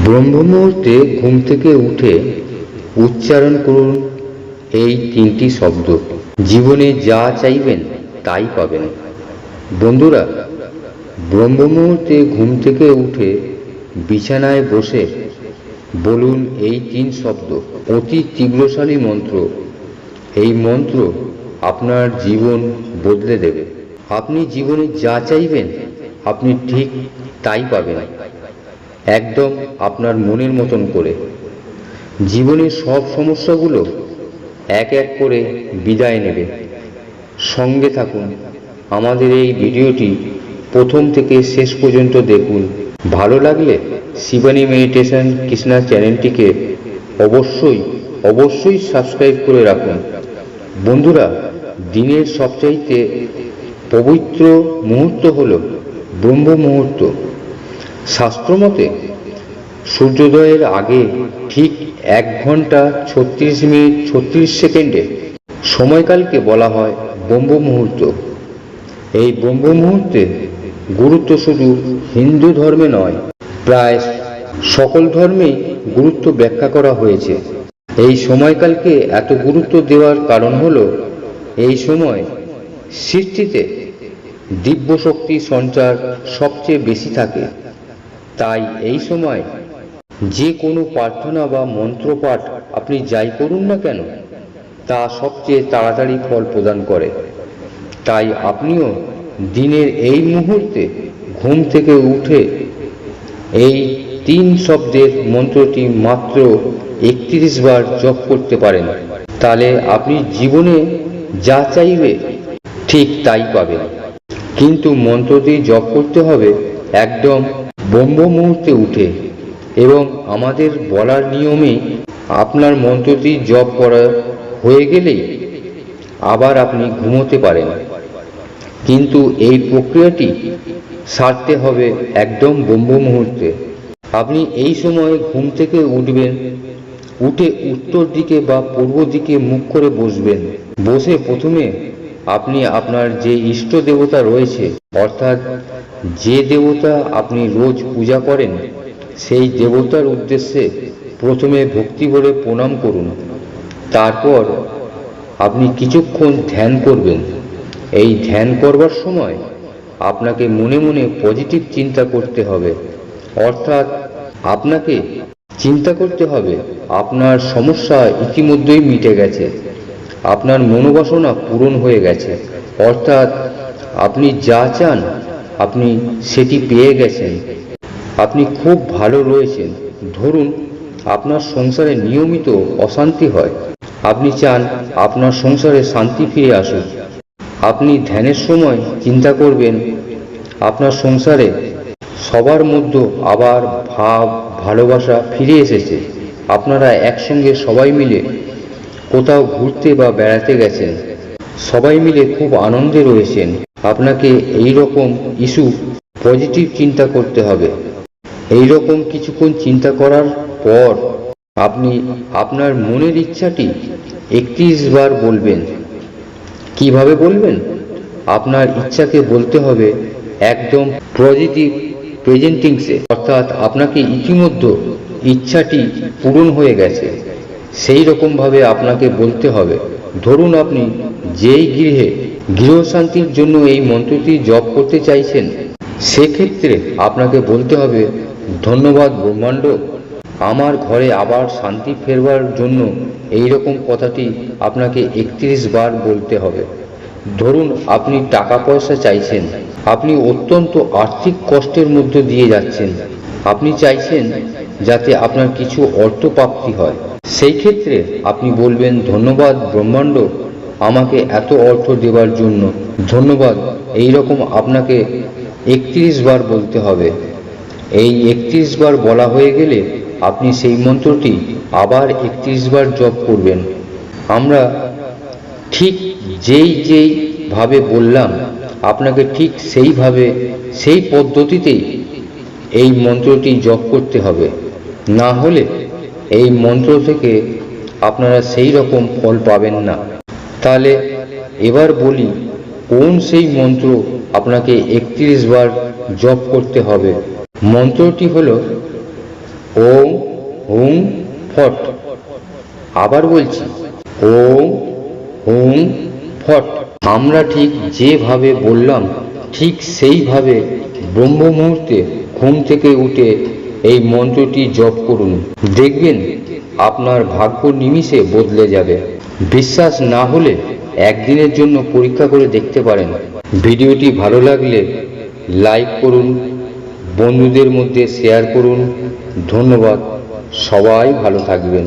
ব্রহ্ম মুহূর্তে ঘুম থেকে উঠে উচ্চারণ করুন এই তিনটি শব্দ। জীবনে যা চাইবেন তাই পাবেন। বন্ধুরা ব্রহ্ম মুহূর্তে ঘুম থেকে উঠে বিছানায় বসে বলুন এই তিন শব্দ। অতি তীব্রশালী মন্ত্র। এই মন্ত্র আপনার জীবন বদলে দেবে। আপনি জীবনে যা চাইবেন, আপনি ঠিক তাই পাবেন। একদম আপনার মনের মতন করে। জীবনের সব সমস্যাগুলো এক এক করে বিদায় নেবে। সঙ্গে থাকুন, আমাদের এই ভিডিওটি প্রথম থেকে শেষ পর্যন্ত দেখুন। ভালো লাগলে শিবানী মেডিটেশন কৃষ্ণা চ্যানেলটিকে অবশ্যই অবশ্যই সাবস্ক্রাইব করে রাখুন। বন্ধুরা, দিনের সবচাইতে পবিত্র মুহূর্ত হল ব্রহ্ম মুহূর্ত। শাস্ত্রমতে সূর্যোদয়ের আগে ঠিক এক ঘণ্টা ছত্রিশ মিনিট ছত্রিশ সেকেন্ডে সময়কালকে বলা হয় ব্রহ্ম মুহূর্ত এই ব্রহ্ম মুহূর্তে গুরুত্ব শুধু হিন্দু ধর্মে নয়, প্রায় সকল ধর্মেই গুরুত্ব ব্যাখ্যা করা হয়েছে। এই সময়কালকে এত গুরুত্ব দেওয়ার কারণ হল, এই সময় সৃষ্টিতে দিব্য শক্তি সঞ্চার সবচেয়ে বেশি থাকে। তাই এই সময় যে কোনো প্রার্থনা বা মন্ত্রপাঠ আপনি যাই করুন না কেন, তা সবচেয়ে তাড়াতাড়ি ফল প্রদান করে। তাই আপনিও দিনের এই মুহূর্তে ঘুম থেকে উঠে এই তিন শব্দের মন্ত্রটি মাত্র একত্রিশ বার জপ করতে পারেন। তাহলে আপনি জীবনে যা চাইবে ঠিক তাই পাবেন। কিন্তু মন্ত্রটি জপ করতে হবে একদম ব্রহ্ম মুহূর্তে উঠে এবং আমাদের বলার নিয়মে আপনার মন্ত্রটি জপ করা হয়ে গেলেই আবার আপনি ঘুমোতে পারেন। কিন্তু এই প্রক্রিয়াটি সারতে হবে একদম ব্রহ্ম মুহূর্তে আপনি এই সময় ঘুম থেকে উঠবেন, উঠে উত্তর দিকে বা পূর্ব দিকে মুখ করে বসবেন। বসে প্রথমে আপনি আপনার যে ইষ্ট দেবতা রয়েছে, অর্থাৎ যে দেবতা আপনি রোজ পূজা করেন, সেই দেবতার উদ্দেশ্যে প্রথমে ভক্তি করে প্রণাম করুন। তারপর আপনি কিছুক্ষণ ধ্যান করবেন। এই ধ্যান করবার সময় আপনাকে মনে মনে পজিটিভ চিন্তা করতে হবে। অর্থাৎ আপনাকে চিন্তা করতে হবে, আপনার সমস্যা ইতিমধ্যেই মিটে গেছে। আপনার মনোবাসনা পূরণ হয়ে গেছে। অর্থাৎ আপনি যা চান, আপনি সেটি পেয়ে গেছেন। আপনি খুব ভালো রয়েছেন। ধরুন, আপনার সংসারে নিয়মিত অশান্তি হয়। আপনি চান আপনার সংসারে শান্তি ফিরে আসুক। আপনি ধ্যানের সময় চিন্তা করবেন, আপনার সংসারে সবার মধ্যে আবার ভাব, ভালোবাসা ফিরে এসেছে। আপনারা একসঙ্গে সবাই মিলে কোথাও ঘুরতে বা বেড়াতে গেছেন। সবাই মিলে খুব আনন্দে রয়েছেন। আপনাকে এই রকম ইস্যু পজিটিভ চিন্তা করতে হবে। এই রকম কিছুক্ষণ চিন্তা করার পর আপনি আপনার মনের ইচ্ছাটি একত্রিশ বার বলবেন। কীভাবে বলবেন? আপনার ইচ্ছাকে বলতে হবে একদম পজিটিভ প্রেজেন্টিংসে অর্থাৎ আপনাকে ইতিমধ্যে ইচ্ছাটি পূরণ হয়ে গেছে। সেই রকমভাবে আপনাকে বলতে হবে। ধরুন আপনি যেই গৃহে গৃহশান্তির জন্য এই মন্ত্রটি জপ করতে চাইছেন, সেক্ষেত্রে আপনাকে বলতে হবে, ধন্যবাদ ব্রহ্মাণ্ড, আমার ঘরে আবার শান্তি ফেরবার জন্য এই রকম কথাটি আপনাকে একত্রিশ বার বলতে হবে। ধরুন আপনি টাকা পয়সা চাইছেন, আপনি অত্যন্ত আর্থিক কষ্টের মধ্যে দিয়ে যাচ্ছেন, আপনি চাইছেন যাতে আপনার কিছু অর্থ প্রাপ্তি হয়। সেই ক্ষেত্রে আপনি বলবেন, ধন্যবাদ ব্রহ্মাণ্ড, আমাকে এত অর্থ দেওয়ার জন্য। ধন্যবাদ এই রকম আপনাকে একত্রিশ বার বলতে হবে। এই একত্রিশ বার বলা হয়ে গেলে আপনি সেই মন্ত্রটি আবার একত্রিশ বার জপ করবেন। আমরা ঠিক যেই যেই ভাবে বললাম, আপনাকে ঠিক সেইভাবে সেই পদ্ধতিতেই এই মন্ত্রটি জপ করতে হবে। না হলে এই মন্ত্র থেকে আপনারা সেই রকম ফল পাবেন না। তাহলে এবার বলি, কোন সেই মন্ত্র আপনাকে একত্রিশ বার জপ করতে হবে? মন্ত্রটি হলো, ওম হুম ফট। আবার বলছি, ওম হুম ফট। আমরা ঠিক যেভাবে বললাম, ঠিক সেইভাবে ব্রহ্ম মুহূর্তে ঘুম থেকে উঠে এই মন্ত্রটি জপ করুন। দেখবেন আপনার ভাগ্য নিমিষে বদলে যাবে। বিশ্বাস না হলে একদিনের জন্য পরীক্ষা করে দেখতে পারেন। ভিডিওটি ভালো লাগলে লাইক করুন, বন্ধুদের মধ্যে শেয়ার করুন। ধন্যবাদ, সবাই ভালো থাকবেন।